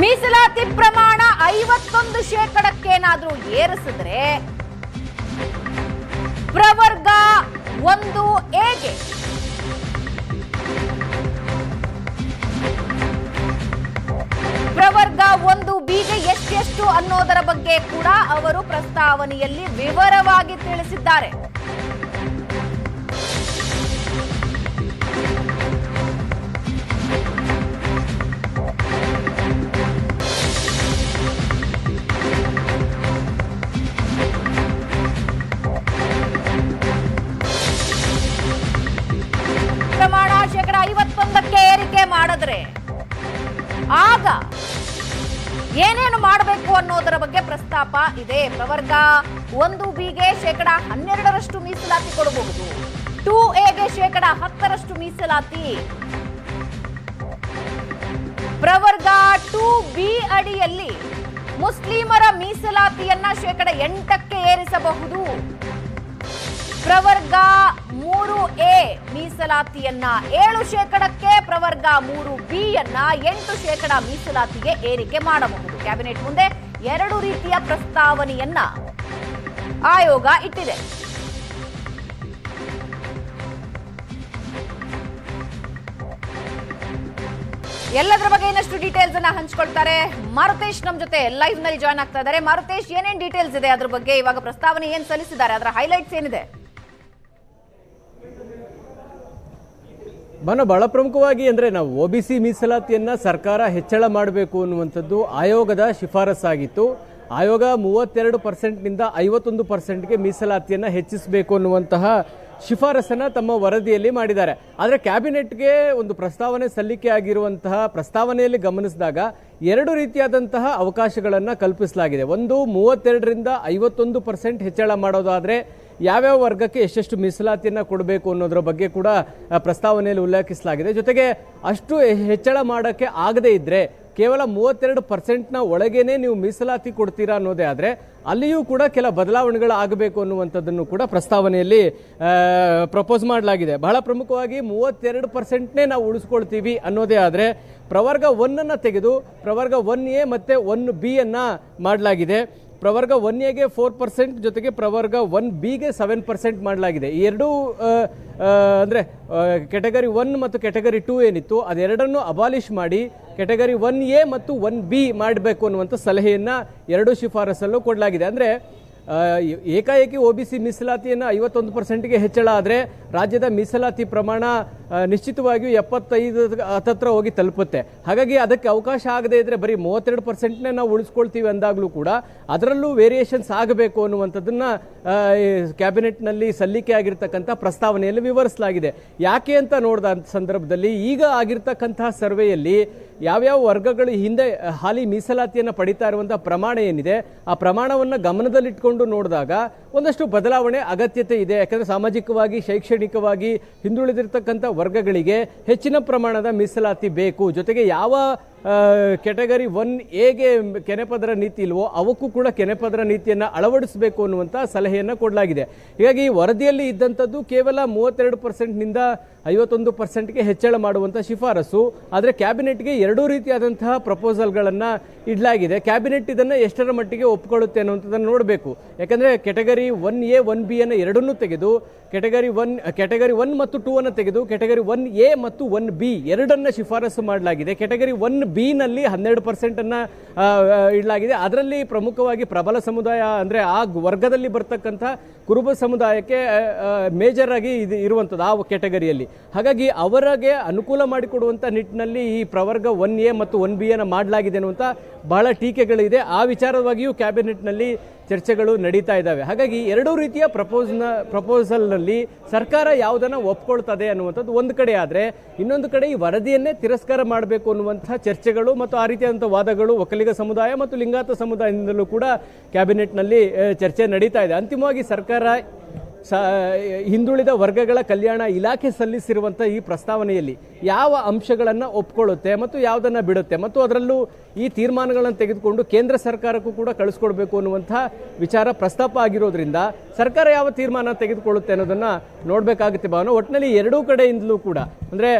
ಮೀಸಲಾತಿ ಪ್ರಮಾಣ ಐವತ್ತೊಂದು ಶೇಕಡಕ್ಕೇನಾದ್ರೂ ಏರಿಸಿದ್ರೆ ಪ್ರವರ್ಗ ಒಂದು ಎಗೆ ಪ್ರವರ್ಗ ಒಂದು ಬಿಗೆ ಎಷ್ಟೆಷ್ಟು ಅನ್ನೋದರ ಬಗ್ಗೆ ಕೂಡ ಅವರು ಪ್ರಸ್ತಾವನೆಯಲ್ಲಿ ವಿವರವಾಗಿ ತಿಳಿಸಿದ್ದಾರೆ. ಏನೇನು ಮಾಡಬೇಕು ಅನ್ನೋದರ ಬಗ್ಗೆ ಪ್ರಸ್ತಾಪ ಇದೆ. ಪ್ರವರ್ಗ ಒಂದು ಬಿಗೆ ಶೇಕಡ ಹನ್ನೆರಡರಷ್ಟು ಮೀಸಲಾತಿ ಕೊಡಬಹುದು. ಟೂ ಎಗೆ ಶೇಕಡ ಹತ್ತರಷ್ಟು ಮೀಸಲಾತಿ. ಪ್ರವರ್ಗ ಟೂ ಬಿ ಅಡಿಯಲ್ಲಿ ಮುಸ್ಲಿಮರ ಮೀಸಲಾತಿಯನ್ನ ಶೇಕಡ ಎಂಟಕ್ಕೆ ಏರಿಸಬಹುದು. ಪ್ರವರ್ಗ ಮೂರು ಎ ಮೀಸಲಾತಿಯನ್ನ ಏಳು ಶೇಕಡಕ್ಕೆ ಪ್ರವರ್ಗ ಮೂರು ಬಿ ಯನ್ನ ಎಂಟು ಶೇಕಡ ಮೀಸಲಾತಿಗೆ ಏರಿಕೆ ಮಾಡಬಹುದು. ಕ್ಯಾಬಿನೆಟ್ ಮುಂದೆ ಎರಡು ರೀತಿಯ ಪ್ರಸ್ತಾವನೆಯನ್ನ ಆಯೋಗ ಇಟ್ಟಿದೆ. ಎಲ್ಲದರ ಬಗ್ಗೆ ಇನ್ನಷ್ಟು ಡೀಟೇಲ್ಸ್ ಅನ್ನ ಹಂಚ್ಕೊಳ್ತಾರೆ ಮಾರುತೇಶ್ ನಮ್ಮ ಜೊತೆ ಲೈವ್ನಲ್ಲಿ ಜಾಯ್ನ್ ಆಗ್ತಾ ಇದ್ದಾರೆ. ಮಾರುತೇಶ್, ಏನೇನ್ ಡೀಟೇಲ್ಸ್ ಇದೆ ಅದ್ರ ಬಗ್ಗೆ ಇವಾಗ ಪ್ರಸ್ತಾವನೆ ಏನ್ ಸಲ್ಲಿಸಿದ್ದಾರೆ? ಅದರ ಹೈಲೈಟ್ಸ್ ಏನಿದೆ? ಮನ ಬಹಳ ಪ್ರಮುಖವಾಗಿ ಅಂದರೆ ನಾವು ಒ ಬಿ ಸಿ ಮೀಸಲಾತಿಯನ್ನು ಸರ್ಕಾರ ಹೆಚ್ಚಳ ಮಾಡಬೇಕು ಅನ್ನುವಂಥದ್ದು ಆಯೋಗದ ಶಿಫಾರಸ್ಸಾಗಿತ್ತು. ಆಯೋಗ ಮೂವತ್ತೆರಡು ಪರ್ಸೆಂಟ್ನಿಂದ ಐವತ್ತೊಂದು ಪರ್ಸೆಂಟ್ಗೆ ಮೀಸಲಾತಿಯನ್ನು ಹೆಚ್ಚಿಸಬೇಕು ಅನ್ನುವಂತಹ ಶಿಫಾರಸನ್ನು ತಮ್ಮ ವರದಿಯಲ್ಲಿ ಮಾಡಿದ್ದಾರೆ. ಆದರೆ ಕ್ಯಾಬಿನೆಟ್ಗೆ ಒಂದು ಪ್ರಸ್ತಾವನೆ ಸಲ್ಲಿಕೆ ಆಗಿರುವಂತಹ ಪ್ರಸ್ತಾವನೆಯಲ್ಲಿ ಗಮನಿಸಿದಾಗ ಎರಡು ರೀತಿಯಾದಂತಹ ಅವಕಾಶಗಳನ್ನು ಕಲ್ಪಿಸಲಾಗಿದೆ. ಒಂದು ಮೂವತ್ತೆರಡರಿಂದ ಐವತ್ತೊಂದು ಪರ್ಸೆಂಟ್ ಹೆಚ್ಚಳ ಮಾಡೋದಾದರೆ ಯಾವ್ಯಾವ ವರ್ಗಕ್ಕೆ ಎಷ್ಟೆಷ್ಟು ಮೀಸಲಾತಿಯನ್ನು ಕೊಡಬೇಕು ಅನ್ನೋದ್ರ ಬಗ್ಗೆ ಕೂಡ ಪ್ರಸ್ತಾವನೆಯಲ್ಲಿ ಉಲ್ಲೇಖಿಸಲಾಗಿದೆ. ಜೊತೆಗೆ ಅಷ್ಟು ಹೆಚ್ಚಳ ಮಾಡೋಕ್ಕೆ ಆಗದೇ ಇದ್ದರೆ ಕೇವಲ ಮೂವತ್ತೆರಡು ಪರ್ಸೆಂಟ್ನ ಒಳಗೇನೆ ನೀವು ಮೀಸಲಾತಿ ಕೊಡ್ತೀರಾ ಅನ್ನೋದೇ ಆದರೆ, ಅಲ್ಲಿಯೂ ಕೂಡ ಕೆಲ ಬದಲಾವಣೆಗಳು ಆಗಬೇಕು ಅನ್ನುವಂಥದ್ದನ್ನು ಕೂಡ ಪ್ರಸ್ತಾವನೆಯಲ್ಲಿ ಪ್ರಪೋಸ್ ಮಾಡಲಾಗಿದೆ. ಬಹಳ ಪ್ರಮುಖವಾಗಿ ಮೂವತ್ತೆರಡು ಪರ್ಸೆಂಟ್ನೇ ನಾವು ಉಳಿಸ್ಕೊಳ್ತೀವಿ ಅನ್ನೋದೇ ಆದರೆ, ಪ್ರವರ್ಗ ಒನ್ನನ್ನು ತೆಗೆದು ಪ್ರವರ್ಗ ಒನ್ ಎ ಮತ್ತು ಒನ್ ಬಿ ಅನ್ನು ಮಾಡಲಾಗಿದೆ. ಪ್ರವರ್ಗ ಒನ್ ಎಗೆ ಫೋರ್ ಪರ್ಸೆಂಟ್ ಜೊತೆಗೆ ಪ್ರವರ್ಗ ಒನ್ ಬಿಗೆ ಸೆವೆನ್ ಪರ್ಸೆಂಟ್ ಮಾಡಲಾಗಿದೆ. ಈ ಎರಡೂ ಅಂದ್ರೆ ಕೆಟಗರಿ ಒನ್ ಮತ್ತು ಕೆಟಗರಿ ಟೂ ಏನಿತ್ತು, ಅದೆರಡನ್ನು ಅಬಾಲಿಷ್ ಮಾಡಿ ಕೆಟಗರಿ ಒನ್ ಎ ಮತ್ತು ಒನ್ ಬಿ ಮಾಡಬೇಕು ಅನ್ನುವಂಥ ಸಲಹೆಯನ್ನು ಎರಡು ಶಿಫಾರಸಲ್ಲೂ ಕೊಡಲಾಗಿದೆ. ಅಂದ್ರೆ ಏಕಾಏಕಿ ಒ ಬಿ ಸಿ ಮೀಸಲಾತಿಯನ್ನು ಐವತ್ತೊಂದು ಪರ್ಸೆಂಟ್ಗೆ ಹೆಚ್ಚಳ ಆದರೆ ರಾಜ್ಯದ ಮೀಸಲಾತಿ ಪ್ರಮಾಣ ನಿಶ್ಚಿತವಾಗಿಯೂ ಎಪ್ಪತ್ತೈದು ಹತ್ತತ್ರ ಹೋಗಿ ತಲುಪುತ್ತೆ. ಹಾಗಾಗಿ ಅದಕ್ಕೆ ಅವಕಾಶ ಆಗದೇ ಇದ್ದರೆ ಬರೀ ಮೂವತ್ತೆರಡು ಪರ್ಸೆಂಟ್ನೇ ನಾವು ಉಳಿಸ್ಕೊಳ್ತೀವಿ ಅಂದಾಗಲೂ ಕೂಡ ಅದರಲ್ಲೂ ವೇರಿಯೇಷನ್ಸ್ ಆಗಬೇಕು ಅನ್ನುವಂಥದ್ದನ್ನು ಕ್ಯಾಬಿನೆಟ್ನಲ್ಲಿ ಸಲ್ಲಿಕೆ ಆಗಿರ್ತಕ್ಕಂಥ ಪ್ರಸ್ತಾವನೆಯಲ್ಲಿ ವಿವರಿಸಲಾಗಿದೆ. ಯಾಕೆ ಅಂತ ನೋಡಿದ ಸಂದರ್ಭದಲ್ಲಿ ಈಗ ಆಗಿರ್ತಕ್ಕಂತಹ ಸರ್ವೆಯಲ್ಲಿ ಯಾವ್ಯಾವ ವರ್ಗಗಳು ಹಿಂದೆ ಹಾಲಿ ಮೀಸಲಾತಿಯನ್ನು ಪಡಿತಾ ಇರುವಂಥ ಪ್ರಮಾಣ ಏನಿದೆ, ಆ ಪ್ರಮಾಣವನ್ನು ಗಮನದಲ್ಲಿಟ್ಕೊಂಡು ನೋಡಿದಾಗ ಒಂದಷ್ಟು ಬದಲಾವಣೆ ಅಗತ್ಯತೆ ಇದೆ. ಯಾಕಂದರೆ ಸಾಮಾಜಿಕವಾಗಿ, ಶೈಕ್ಷಣಿಕವಾಗಿ ಹಿಂದುಳಿದಿರ್ತಕ್ಕಂಥ ವರ್ಗಗಳಿಗೆ ಹೆಚ್ಚಿನ ಪ್ರಮಾಣದ ಮೀಸಲಾತಿ ಬೇಕು. ಜೊತೆಗೆ ಯಾವ ಕೆಟಗರಿ ಒನ್ ಎಗೆ ಕೆನೆಪದರ ನೀತಿ ಇಲ್ವೋ ಅವಕ್ಕೂ ಕೂಡ ಕೆನೆಪದರ ನೀತಿಯನ್ನು ಅಳವಡಿಸಬೇಕು ಅನ್ನುವಂಥ ಸಲಹೆಯನ್ನು ಕೊಡಲಾಗಿದೆ. ಹೀಗಾಗಿ ಈ ವರದಿಯಲ್ಲಿ ಇದ್ದಂಥದ್ದು ಕೇವಲ ಮೂವತ್ತೆರಡು ಪರ್ಸೆಂಟ್ನಿಂದ ಐವತ್ತೊಂದು ಪರ್ಸೆಂಟ್ಗೆ ಹೆಚ್ಚಳ ಮಾಡುವಂಥ ಶಿಫಾರಸು. ಆದರೆ ಕ್ಯಾಬಿನೆಟ್ಗೆ ಎರಡೂ ರೀತಿಯಾದಂತಹ ಪ್ರಪೋಸಲ್ಗಳನ್ನು ಇಡಲಾಗಿದೆ. ಕ್ಯಾಬಿನೆಟ್ ಇದನ್ನು ಎಷ್ಟರ ಮಟ್ಟಿಗೆ ಒಪ್ಕೊಳ್ಳುತ್ತೆ ಅನ್ನುವಂಥದ್ದನ್ನು ನೋಡಬೇಕು. ಯಾಕಂದರೆ category one A one B ಅನ್ನು ಎರಡನ್ನೂ ತೆಗೆದು ಕೆಟಗರಿ ಒನ್ ಕೆಟಗರಿ ಒನ್ ಮತ್ತು ಟೂ ಅನ್ನು ತೆಗೆದು ಕೆಟಗರಿ ಒನ್ ಎ ಮತ್ತು ಒನ್ ಬಿ ಎರಡನ್ನು ಶಿಫಾರಸು ಮಾಡಲಾಗಿದೆ. ಕೆಟಗರಿ ಒನ್ ಬಿ ನಲ್ಲಿ ಹನ್ನೆರಡು ಪರ್ಸೆಂಟನ್ನು ಇಡಲಾಗಿದೆ. ಅದರಲ್ಲಿ ಪ್ರಮುಖವಾಗಿ ಪ್ರಬಲ ಸಮುದಾಯ ಅಂದರೆ ಆ ವರ್ಗದಲ್ಲಿ ಬರ್ತಕ್ಕಂಥ ಕುರುಬ ಸಮುದಾಯಕ್ಕೆ ಮೇಜರ್ ಆಗಿ ಇದು ಇರುವಂಥದ್ದು ಆ ಕೆಟಗರಿಯಲ್ಲಿ ಹಾಗಾಗಿ ಅವರಿಗೆ ಅನುಕೂಲ ಮಾಡಿಕೊಡುವಂಥ ನಿಟ್ಟಿನಲ್ಲಿ ಈ ಪ್ರವರ್ಗ ಒನ್ ಎ ಮತ್ತು ಒನ್ ಬಿ ಎನ ಮಾಡಲಾಗಿದೆ ಅನ್ನುವಂಥ ಬಹಳ ಟೀಕೆಗಳಿದೆ. ಆ ವಿಚಾರವಾಗಿಯೂ ಕ್ಯಾಬಿನೆಟ್ನಲ್ಲಿ ಚರ್ಚೆಗಳು ನಡೀತಾ ಇದ್ದಾವೆ. ಹಾಗಾಗಿ ಎರಡೂ ರೀತಿಯ ಪ್ರಪೋಸ್ನ ಪ್ರಪೋಸಲ್ನಲ್ಲಿ ಸರ್ಕಾರ ಯಾವುದನ್ನು ಒಪ್ಕೊಳ್ತದೆ ಅನ್ನುವಂಥದ್ದು ಒಂದು ಕಡೆ ಆದರೆ, ಇನ್ನೊಂದು ಕಡೆ ಈ ವರದಿಯನ್ನೇ ತಿರಸ್ಕಾರ ಮಾಡಬೇಕು ಅನ್ನುವಂಥ ಚರ್ಚೆಗಳು ಮತ್ತು ಆ ರೀತಿಯಾದಂಥ ವಾದಗಳು ಒಕ್ಕಲಿಗ ಸಮುದಾಯ ಮತ್ತು ಲಿಂಗಾತ ಸಮುದಾಯದಿಂದಲೂ ಕೂಡ ಕ್ಯಾಬಿನೆಟ್ನಲ್ಲಿ ಚರ್ಚೆ ನಡೀತಾ ಇದೆ. ಅಂತಿಮವಾಗಿ ಸರ್ಕಾರ ಸ, ಹಿಂದುಳಿದ ವರ್ಗಗಳ ಕಲ್ಯಾಣ ಇಲಾಖೆ ಸಲ್ಲಿಸಿರುವಂಥ ಈ ಪ್ರಸ್ತಾವನೆಯಲ್ಲಿ ಯಾವ ಅಂಶಗಳನ್ನು ಒಪ್ಕೊಳ್ಳುತ್ತೆ ಮತ್ತು ಯಾವುದನ್ನು ಬಿಡುತ್ತೆ ಮತ್ತು ಅದರಲ್ಲೂ ಈ ತೀರ್ಮಾನಗಳನ್ನು ತೆಗೆದುಕೊಂಡು ಕೇಂದ್ರ ಸರ್ಕಾರಕ್ಕೂ ಕೂಡ ಕಳಿಸ್ಕೊಡ್ಬೇಕು ಅನ್ನುವಂಥ ವಿಚಾರ ಪ್ರಸ್ತಾಪ ಆಗಿರೋದ್ರಿಂದ ಸರ್ಕಾರ ಯಾವ ತೀರ್ಮಾನ ತೆಗೆದುಕೊಳ್ಳುತ್ತೆ ಅನ್ನೋದನ್ನು ನೋಡಬೇಕಾಗುತ್ತೆ ಭಾವನೆ. ಒಟ್ಟಿನಲ್ಲಿ ಎರಡೂ ಕಡೆಯಿಂದಲೂ ಕೂಡ, ಅಂದರೆ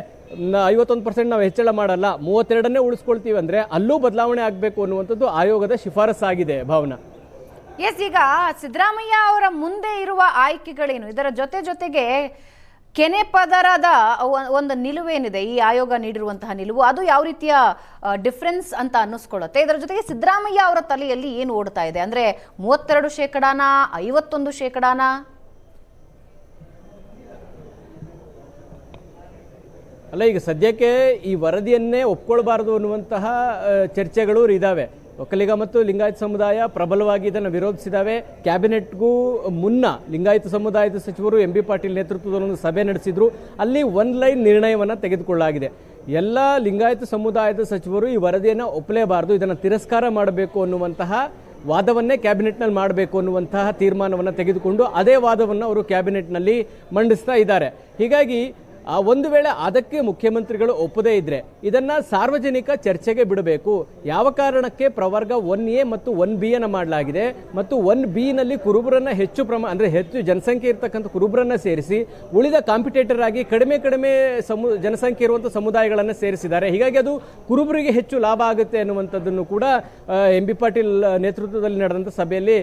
ಐವತ್ತೊಂದು ಪರ್ಸೆಂಟ್ ನಾವು ಹೆಚ್ಚಳ ಮಾಡಲ್ಲ, ಮೂವತ್ತೆರಡನ್ನೇ ಉಳಿಸ್ಕೊಳ್ತೀವಿ ಅಂದರೆ ಅಲ್ಲೂ ಬದಲಾವಣೆ ಆಗಬೇಕು ಅನ್ನುವಂಥದ್ದು ಆಯೋಗದ ಶಿಫಾರಸ್ಸಾಗಿದೆ ಭಾವನಾ. ಎಸ್, ಈಗ ಸಿದ್ದರಾಮಯ್ಯ ಅವರ ಮುಂದೆ ಇರುವ ಆಯ್ಕೆಗಳೇನು? ಇದರ ಜೊತೆ ಜೊತೆಗೆ ಕೆನೆ ಪದರದ ಒಂದು ನಿಲುವೇನಿದೆ, ಈ ಆಯೋಗ ನೀಡಿರುವಂತಹ ನಿಲುವು. ಅದು ಯಾವ ರೀತಿಯ ಡಿಫ್ರೆನ್ಸ್ ಅಂತ ಅನ್ನಿಸ್ಕೊಳ್ಳುತ್ತೆ? ಇದರ ಜೊತೆಗೆ ಸಿದ್ದರಾಮಯ್ಯ ಅವರ ತಲೆಯಲ್ಲಿ ಏನು ಓಡ್ತಾ ಇದೆ? ಅಂದ್ರೆ ಮೂವತ್ತೆರಡು ಶೇಕಡಾನ, ಐವತ್ತೊಂದು ಶೇಕಡಾನ? ಅಲ್ಲ, ಈಗ ಸದ್ಯಕ್ಕೆ ಈ ವರದಿಯನ್ನೇ ಒಪ್ಕೊಳ್ಬಾರ್ದು ಅನ್ನುವಂತಹ ಚರ್ಚೆಗಳು ಇದ್ದಾವೆ ಒಕ್ಕಲಿಗ ಮತ್ತು ಲಿಂಗಾಯತ ಸಮುದಾಯ ಪ್ರಬಲವಾಗಿ ಇದನ್ನು ವಿರೋಧಿಸಿದ್ದಾವೆ ಕ್ಯಾಬಿನೆಟ್ಗೂ ಮುನ್ನ ಲಿಂಗಾಯತ ಸಮುದಾಯದ ಸಚಿವರು ಎಂ ಬಿ ಪಾಟೀಲ್ ನೇತೃತ್ವದಲ್ಲಿ ಒಂದು ಸಭೆ ನಡೆಸಿದ್ರು. ಅಲ್ಲಿ ಒನ್ ಲೈನ್ ನಿರ್ಣಯವನ್ನು ತೆಗೆದುಕೊಳ್ಳಲಾಗಿದೆ. ಎಲ್ಲ ಲಿಂಗಾಯತ ಸಮುದಾಯದ ಸಚಿವರು ಈ ವರದಿಯನ್ನು ಒಪ್ಪಲೇಬಾರದು, ಇದನ್ನು ತಿರಸ್ಕಾರ ಮಾಡಬೇಕು ಅನ್ನುವಂತಹ ವಾದವನ್ನೇ ಕ್ಯಾಬಿನೆಟ್ನಲ್ಲಿ ಮಾಡಬೇಕು ಅನ್ನುವಂತಹ ತೀರ್ಮಾನವನ್ನು ತೆಗೆದುಕೊಂಡು ಅದೇ ವಾದವನ್ನು ಅವರು ಕ್ಯಾಬಿನೆಟ್ನಲ್ಲಿ ಮಂಡಿಸ್ತಾ ಇದ್ದಾರೆ. ಹೀಗಾಗಿ ಒಂದು ವೇಳೆ ಅದಕ್ಕೆ ಮುಖ್ಯಮಂತ್ರಿಗಳು ಒಪ್ಪದೇ ಇದ್ರೆ ಇದನ್ನ ಸಾರ್ವಜನಿಕ ಚರ್ಚೆಗೆ ಬಿಡಬೇಕು. ಯಾವ ಕಾರಣಕ್ಕೆ ಪ್ರವರ್ಗ ಒನ್ ಎ ಮತ್ತು ಒನ್ ಬಿ ಅನ್ನ ಮಾಡಲಾಗಿದೆ ಮತ್ತು ಒನ್ ಬಿ ನಲ್ಲಿ ಕುರುಬರನ್ನ ಹೆಚ್ಚು ಪ್ರಮಾಣ ಅಂದ್ರೆ ಹೆಚ್ಚು ಜನಸಂಖ್ಯೆ ಇರತಕ್ಕಂಥ ಕುರುಬರನ್ನ ಸೇರಿಸಿ ಉಳಿದ ಕಾಂಪಿಟೇಟರ್ ಆಗಿ ಕಡಿಮೆ ಕಡಿಮೆ ಸಮು, ಜನಸಂಖ್ಯೆ ಇರುವಂತಹ ಸಮುದಾಯಗಳನ್ನು ಸೇರಿಸಿದ್ದಾರೆ. ಹೀಗಾಗಿ ಅದು ಕುರುಬರಿಗೆ ಹೆಚ್ಚು ಲಾಭ ಆಗುತ್ತೆ ಅನ್ನುವಂಥದ್ದನ್ನು ಕೂಡ ಎಂ ಬಿ ಪಾಟೀಲ್ ನೇತೃತ್ವದಲ್ಲಿ ನಡೆದಂಥ ಸಭೆಯಲ್ಲಿ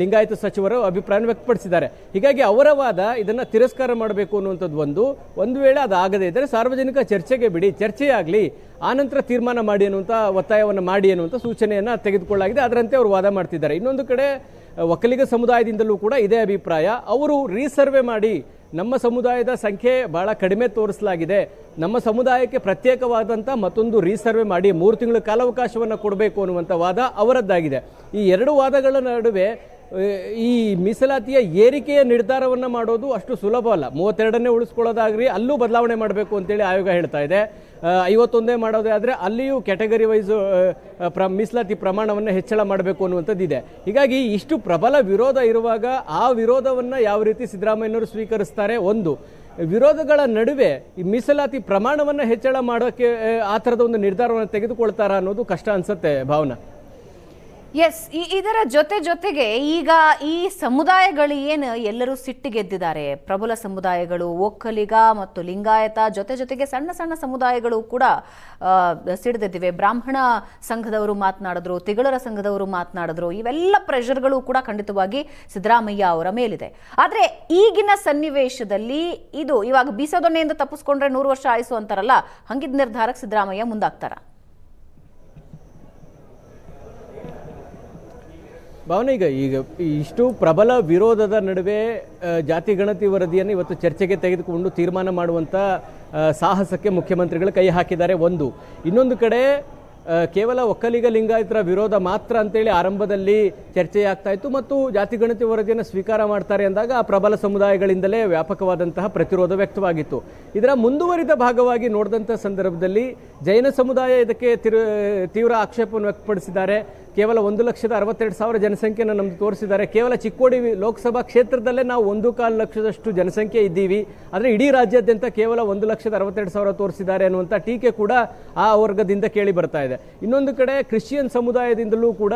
ಲಿಂಗಾಯತ ಸಚಿವರು ಅಭಿಪ್ರಾಯ ವ್ಯಕ್ತಪಡಿಸಿದ್ದಾರೆ. ಹೀಗಾಗಿ ಅವರ ವಾದ ಇದನ್ನ ತಿರಸ್ಕಾರ ಮಾಡಬೇಕು ಅನ್ನುವಂಥದ್ದು ಒಂದು. ಒಂದು ವೇಳೆ ಅದಾಗದೇ ಇದ್ದರೆ ಸಾರ್ವಜನಿಕ ಚರ್ಚೆಗೆ ಬಿಡಿ, ಚರ್ಚೆಯಾಗಲಿ ಆನಂತರ ತೀರ್ಮಾನ ಮಾಡಿ ಅನ್ನುವಂಥ ಒತ್ತಾಯವನ್ನು ಮಾಡಿ ಅನ್ನುವಂಥ ಸೂಚನೆಯನ್ನು ತೆಗೆದುಕೊಳ್ಳಲಾಗಿದೆ. ಅದರಂತೆ ಅವರು ವಾದ ಮಾಡ್ತಿದ್ದಾರೆ. ಇನ್ನೊಂದು ಕಡೆ ಒಕ್ಕಲಿಗ ಸಮುದಾಯದಿಂದಲೂ ಕೂಡ ಇದೇ ಅಭಿಪ್ರಾಯ. ಅವರು ರೀಸರ್ವೆ ಮಾಡಿ, ನಮ್ಮ ಸಮುದಾಯದ ಸಂಖ್ಯೆ ಬಹಳ ಕಡಿಮೆ ತೋರಿಸಲಾಗಿದೆ. ನಮ್ಮ ಸಮುದಾಯಕ್ಕೆ ಪ್ರತ್ಯೇಕವಾದಂಥ ಮತ್ತೊಂದು ರೀಸರ್ವೆ ಮಾಡಿ, ಮೂರು ತಿಂಗಳ ಕಾಲಾವಕಾಶವನ್ನು ಕೊಡಬೇಕು ಅನ್ನುವಂಥ ವಾದ ಅವರದ್ದಾಗಿದೆ. ಈ ಎರಡು ವಾದಗಳ ನಡುವೆ ಈ ಮೀಸಲಾತಿಯ ಏರಿಕೆಯ ನಿರ್ಧಾರವನ್ನು ಮಾಡೋದು ಅಷ್ಟು ಸುಲಭ ಅಲ್ಲ. ಮೂವತ್ತೆರಡನ್ನೇ ಉಳಿಸ್ಕೊಳ್ಳೋದಾಗ್ರಿ ಅಲ್ಲೂ ಬದಲಾವಣೆ ಮಾಡಬೇಕು ಅಂತೇಳಿ ಆಯೋಗ ಹೇಳ್ತಾ ಇದೆ. ಐವತ್ತೊಂದೇ ಮಾಡೋದೇ ಆದರೆ ಅಲ್ಲಿಯೂ ಕ್ಯಾಟಗರಿ ವೈಸ್ ಪ್ರ, ಮೀಸಲಾತಿ ಪ್ರಮಾಣವನ್ನು ಹೆಚ್ಚಳ ಮಾಡಬೇಕು ಅನ್ನುವಂಥದ್ದು ಇದೆ. ಹೀಗಾಗಿ ಇಷ್ಟು ಪ್ರಬಲ ವಿರೋಧ ಇರುವಾಗ ಆ ವಿರೋಧವನ್ನು ಯಾವ ರೀತಿ ಸಿದ್ದರಾಮಯ್ಯನವರು ಸ್ವೀಕರಿಸ್ತಾರೆ? ಒಂದು, ವಿರೋಧಗಳ ನಡುವೆ ಈ ಮೀಸಲಾತಿ ಪ್ರಮಾಣವನ್ನು ಹೆಚ್ಚಳ ಮಾಡೋಕ್ಕೆ, ಆ ಥರದ ಒಂದು ನಿರ್ಧಾರವನ್ನು ತೆಗೆದುಕೊಳ್ತಾರಾ ಅನ್ನೋದು ಕಷ್ಟ ಅನ್ಸುತ್ತೆ ಭಾವನಾ. ಎಸ್ ಇದರ ಜೊತೆ ಜೊತೆಗೆ ಈಗ ಈ ಸಮುದಾಯಗಳು ಏನು ಎಲ್ಲರೂ ಸಿಟ್ಟಿಗೆದ್ದಿದ್ದಾರೆ ಪ್ರಬಲ ಸಮುದಾಯಗಳು, ಒಕ್ಕಲಿಗ ಮತ್ತು ಲಿಂಗಾಯತ ಜೊತೆ ಜೊತೆಗೆ ಸಣ್ಣ ಸಣ್ಣ ಸಮುದಾಯಗಳು ಕೂಡ ಸಿಡಿದಿದ್ದಿವೆ ಬ್ರಾಹ್ಮಣ ಸಂಘದವರು ಮಾತನಾಡಿದ್ರು, ತಿಗಳರ ಸಂಘದವರು ಮಾತನಾಡಿದ್ರು. ಇವೆಲ್ಲ ಪ್ರೆಷರ್ಗಳು ಕೂಡ ಖಂಡಿತವಾಗಿ ಸಿದ್ದರಾಮಯ್ಯ ಅವರ ಮೇಲಿದೆ. ಆದರೆ ಈಗಿನ ಸನ್ನಿವೇಶದಲ್ಲಿ ಇದು ಇವಾಗ ಬೀಸದೊನ್ನೆಯಿಂದ ತಪ್ಪಿಸ್ಕೊಂಡ್ರೆ ನೂರು ವರ್ಷ ಆಯಿಸು ಅಂತಾರಲ್ಲ, ಹಂಗಿದ ನಿರ್ಧಾರಕ್ಕೆ ಸಿದ್ದರಾಮಯ್ಯ ಮುಂದಾಗ್ತಾರ. ಭಾವನೆ ಈಗ ಈಗ ಇಷ್ಟು ಪ್ರಬಲ ವಿರೋಧದ ನಡುವೆ ಜಾತಿ ಗಣತಿ ವರದಿಯನ್ನು ಇವತ್ತು ಚರ್ಚೆಗೆ ತೆಗೆದುಕೊಂಡು ತೀರ್ಮಾನ ಮಾಡುವಂಥ ಸಾಹಸಕ್ಕೆ ಮುಖ್ಯಮಂತ್ರಿಗಳು ಕೈ ಹಾಕಿದ್ದಾರೆ ಒಂದು. ಇನ್ನೊಂದು ಕಡೆ ಕೇವಲ ಒಕ್ಕಲಿಗ ಲಿಂಗಾಯತರ ವಿರೋಧ ಮಾತ್ರ ಅಂತೇಳಿ ಆರಂಭದಲ್ಲಿ ಚರ್ಚೆಯಾಗ್ತಾ ಇತ್ತು ಮತ್ತು ಜಾತಿ ಗಣತಿ ವರದಿಯನ್ನು ಸ್ವೀಕಾರ ಮಾಡ್ತಾರೆ ಅಂದಾಗ ಆ ಪ್ರಬಲ ಸಮುದಾಯಗಳಿಂದಲೇ ವ್ಯಾಪಕವಾದಂತಹ ಪ್ರತಿರೋಧ ವ್ಯಕ್ತವಾಗಿತ್ತು. ಇದರ ಮುಂದುವರಿದ ಭಾಗವಾಗಿ ನೋಡಿದಂಥ ಸಂದರ್ಭದಲ್ಲಿ ಜೈನ ಸಮುದಾಯ ಇದಕ್ಕೆ ತೀವ್ರ ಆಕ್ಷೇಪವನ್ನು ವ್ಯಕ್ತಪಡಿಸಿದ್ದಾರೆ. ಕೇವಲ ಒಂದು ಲಕ್ಷದ ಅರವತ್ತೆರಡು ಸಾವಿರ ಜನಸಂಖ್ಯೆಯನ್ನು ನಮ್ಗೆ ತೋರಿಸಿದ್ದಾರೆ. ಕೇವಲ ಚಿಕ್ಕೋಡಿ ಲೋಕಸಭಾ ಕ್ಷೇತ್ರದಲ್ಲೇ ನಾವು ಒಂದು ಕಾಲು ಲಕ್ಷದಷ್ಟು ಜನಸಂಖ್ಯೆ ಇದ್ದೀವಿ. ಆದರೆ ಇಡೀ ರಾಜ್ಯಾದ್ಯಂತ ಕೇವಲ ಒಂದು ಲಕ್ಷದ ಅರವತ್ತೆರಡು ಸಾವಿರ ತೋರಿಸಿದ್ದಾರೆ ಅನ್ನುವಂಥ ಟೀಕೆ ಕೂಡ ಆ ವರ್ಗದಿಂದ ಕೇಳಿ ಬರ್ತಾ ಇದೆ. ಇನ್ನೊಂದು ಕಡೆ ಕ್ರಿಶ್ಚಿಯನ್ ಸಮುದಾಯದಿಂದಲೂ ಕೂಡ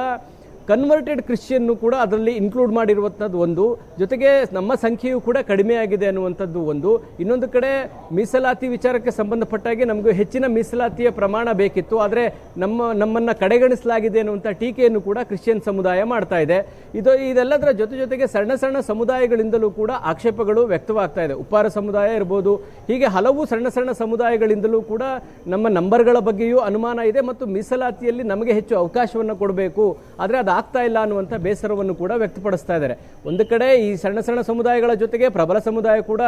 ಕನ್ವರ್ಟೆಡ್ ಕ್ರಿಶ್ಚಿಯನ್ನು ಕೂಡ ಅದರಲ್ಲಿ ಇನ್ಕ್ಲೂಡ್ ಮಾಡಿರುವಂಥದ್ದು ಒಂದು. ಜೊತೆಗೆ ನಮ್ಮ ಸಂಖ್ಯೆಯು ಕೂಡ ಕಡಿಮೆ ಆಗಿದೆ ಅನ್ನುವಂಥದ್ದು ಒಂದು. ಇನ್ನೊಂದು ಕಡೆ ಮೀಸಲಾತಿ ವಿಚಾರಕ್ಕೆ ಸಂಬಂಧಪಟ್ಟಾಗೆ ನಮಗೆ ಹೆಚ್ಚಿನ ಮೀಸಲಾತಿಯ ಪ್ರಮಾಣ ಬೇಕಿತ್ತು. ಆದರೆ ನಮ್ಮ, ನಮ್ಮನ್ನು ಕಡೆಗಣಿಸಲಾಗಿದೆ ಅನ್ನುವಂಥ ಟೀಕೆಯನ್ನು ಕೂಡ ಕ್ರಿಶ್ಚಿಯನ್ ಸಮುದಾಯ ಮಾಡ್ತಾ ಇದೆ. ಇದು, ಇದೆಲ್ಲದರ ಜೊತೆ ಜೊತೆಗೆ ಸಣ್ಣ ಸಣ್ಣ ಸಮುದಾಯಗಳಿಂದಲೂ ಕೂಡ ಆಕ್ಷೇಪಗಳು ವ್ಯಕ್ತವಾಗ್ತಾ ಇದೆ. ಉಪ್ಪಾರ ಸಮುದಾಯ ಇರ್ಬೋದು, ಹೀಗೆ ಹಲವು ಸಣ್ಣ ಸಣ್ಣ ಸಮುದಾಯಗಳಿಂದಲೂ ಕೂಡ ನಮ್ಮ ನಂಬರ್ಗಳ ಬಗ್ಗೆಯೂ ಅನುಮಾನ ಇದೆ ಮತ್ತು ಮೀಸಲಾತಿಯಲ್ಲಿ ನಮಗೆ ಹೆಚ್ಚು ಅವಕಾಶವನ್ನು ಕೊಡಬೇಕು. ಆದರೆ ಅದು ಆಗ್ತಾ ಇಲ್ಲ ಅನ್ನುವಂಥ ಬೇಸರವನ್ನು ಕೂಡ ವ್ಯಕ್ತಪಡಿಸ್ತಾ ಇದ್ದಾರೆ. ಒಂದು ಕಡೆ ಈ ಸಣ್ಣ ಸಣ್ಣ ಸಮುದಾಯಗಳ ಜೊತೆಗೆ ಪ್ರಬಲ ಸಮುದಾಯ ಕೂಡ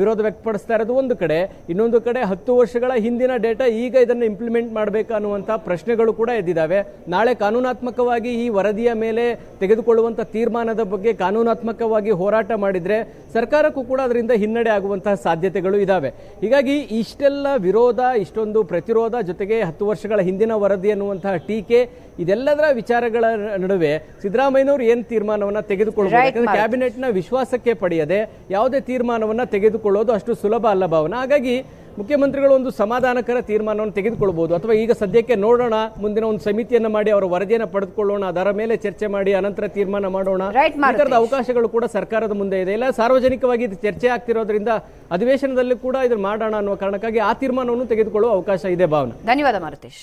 ವಿರೋಧ ವ್ಯಕ್ತಪಡಿಸ್ತಾ ಇರೋದು ಒಂದು ಕಡೆ. ಇನ್ನೊಂದು ಕಡೆ ಹತ್ತು ವರ್ಷಗಳ ಹಿಂದಿನ ಡೇಟಾ ಈಗ ಇದನ್ನು ಇಂಪ್ಲಿಮೆಂಟ್ ಮಾಡಬೇಕು ಅನ್ನುವಂಥ ಪ್ರಶ್ನೆಗಳು ಕೂಡ ಎದ್ದಿದ್ದಾವೆ. ನಾಳೆ ಕಾನೂನಾತ್ಮಕವಾಗಿ ಈ ವರದಿಯ ಮೇಲೆ ತೆಗೆದುಕೊಳ್ಳುವಂಥ ತೀರ್ಮಾನದ ಬಗ್ಗೆ ಕಾನೂನಾತ್ಮಕವಾಗಿ ಹೋರಾಟ ಮಾಡಿದರೆ ಸರ್ಕಾರಕ್ಕೂ ಕೂಡ ಅದರಿಂದ ಹಿನ್ನಡೆ ಆಗುವಂತಹ ಸಾಧ್ಯತೆಗಳು ಇದ್ದಾವೆ ಹೀಗಾಗಿ ಇಷ್ಟೆಲ್ಲ ವಿರೋಧ, ಇಷ್ಟೊಂದು ಪ್ರತಿರೋಧ ಜೊತೆಗೆ ಹತ್ತು ವರ್ಷಗಳ ಹಿಂದಿನ ವರದಿ ಅನ್ನುವಂತಹ ಟೀಕೆ, ಇದೆಲ್ಲದರ ವಿಚಾರಗಳ ನಡುವೆ ಸಿದ್ದರಾಮಯ್ಯನವರು ಏನ್ ತೀರ್ಮಾನವನ್ನ ತೆಗೆದುಕೊಳ್ಳಬಹುದು? ಕ್ಯಾಬಿನೆಟ್ನ ವಿಶ್ವಾಸಕ್ಕೆ ಪಡೆಯದೆ ಯಾವುದೇ ತೀರ್ಮಾನವನ್ನ ತೆಗೆದುಕೊಳ್ಳೋದು ಅಷ್ಟು ಸುಲಭ ಅಲ್ಲ ಭಾವನ. ಹಾಗಾಗಿ ಮುಖ್ಯಮಂತ್ರಿಗಳು ಒಂದು ಸಮಾಧಾನಕರ ತೀರ್ಮಾನವನ್ನು ತೆಗೆದುಕೊಳ್ಳಬಹುದು ಅಥವಾ ಈಗ ಸದ್ಯಕ್ಕೆ ನೋಡೋಣ ಮುಂದಿನ ಒಂದು ಸಮಿತಿಯನ್ನು ಮಾಡಿ ಅವರ ವರದಿಯನ್ನು ಪಡೆದುಕೊಳ್ಳೋಣ ಅದರ ಮೇಲೆ ಚರ್ಚೆ ಮಾಡಿ ಅನಂತರ ತೀರ್ಮಾನ ಮಾಡೋಣ. ಇತರದ ಅವಕಾಶಗಳು ಕೂಡ ಸರ್ಕಾರದ ಮುಂದೆ ಇದೆ. ಇಲ್ಲ ಸಾರ್ವಜನಿಕವಾಗಿ ಇದು ಚರ್ಚೆ ಆಗ್ತಿರೋದ್ರಿಂದ ಅಧಿವೇಶನದಲ್ಲಿ ಕೂಡ ಇದನ್ನು ಮಾಡೋಣ ಅನ್ನುವ ಕಾರಣಕ್ಕಾಗಿ ಆ ತೀರ್ಮಾನವನ್ನು ತೆಗೆದುಕೊಳ್ಳುವ ಅವಕಾಶ ಇದೆ ಭಾವನಾ. ಧನ್ಯವಾದ ಮಾರುತೇಶ್.